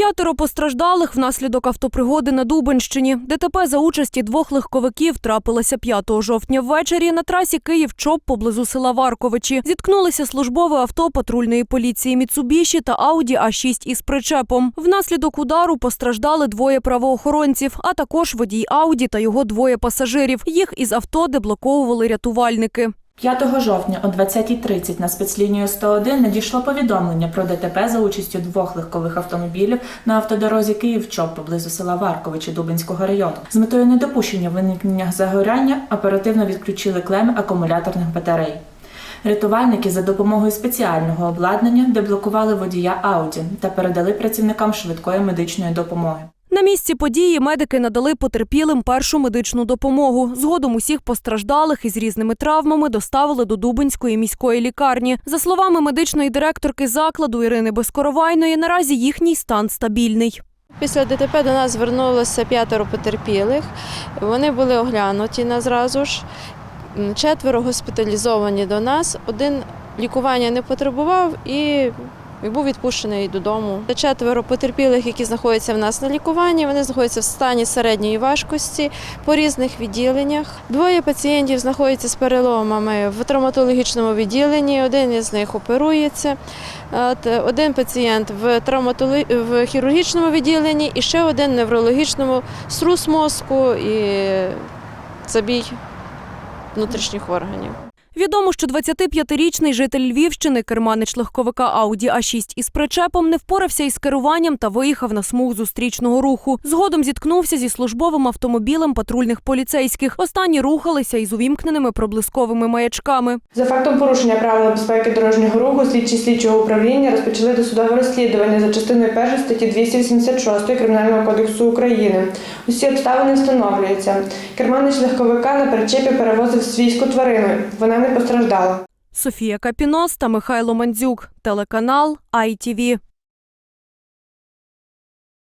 П'ятеро постраждалих внаслідок автопригоди на Дубенщині. ДТП за участі двох легковиків трапилося 5 жовтня ввечері на трасі Київ-Чоп поблизу села Варковичі. Зіткнулися службове авто патрульної поліції Міцубіші та Ауді А6 із причепом. Внаслідок удару постраждали двоє правоохоронців, а також водій Ауді та його двоє пасажирів. Їх із авто деблоковували рятувальники. 5 жовтня о 20.30 на спецлінію 101 надійшло повідомлення про ДТП за участю двох легкових автомобілів на автодорозі Київ-Чоп поблизу села Варковичі Дубинського району. З метою недопущення виникнення загоряння оперативно відключили клеми акумуляторних батарей. Рятувальники за допомогою спеціального обладнання деблокували водія Ауді та передали працівникам швидкої медичної допомоги. На місці події медики надали потерпілим першу медичну допомогу. Згодом усіх постраждалих із різними травмами доставили до Дубинської міської лікарні. За словами медичної директорки закладу Ірини Безкоровайної, наразі їхній стан стабільний. Після ДТП до нас звернулося п'ятеро потерпілих. Вони були оглянуті на зразу ж. Четверо госпіталізовані до нас. Один лікування не потребував і і був відпущений додому. Четверо потерпілих, які знаходяться в нас на лікуванні, вони знаходяться в стані середньої важкості по різних відділеннях. Двоє пацієнтів знаходяться з переломами в травматологічному відділенні. Один із них оперується. Один пацієнт в травматологі... в хірургічному відділенні і ще один в неврологічному струс мозку і забій внутрішніх органів. Відомо, що 25-річний житель Львівщини, керманич легковика Ауді А6 із причепом, не впорався із керуванням та виїхав на смуг зустрічного руху. Згодом зіткнувся зі службовим автомобілем патрульних поліцейських. Останні рухалися із увімкненими проблисковими маячками. За фактом порушення правил безпеки дорожнього руху слідчі слідчого управління розпочали досудове розслідування за частиною 1 статті 286 Кримінального кодексу України. Усі обставини встановлюються. Керманич легковика на причепі перевозив свійську тварину. Вона постраждала. Софія Капінос та Михайло Мандзюк. Телеканал ITV.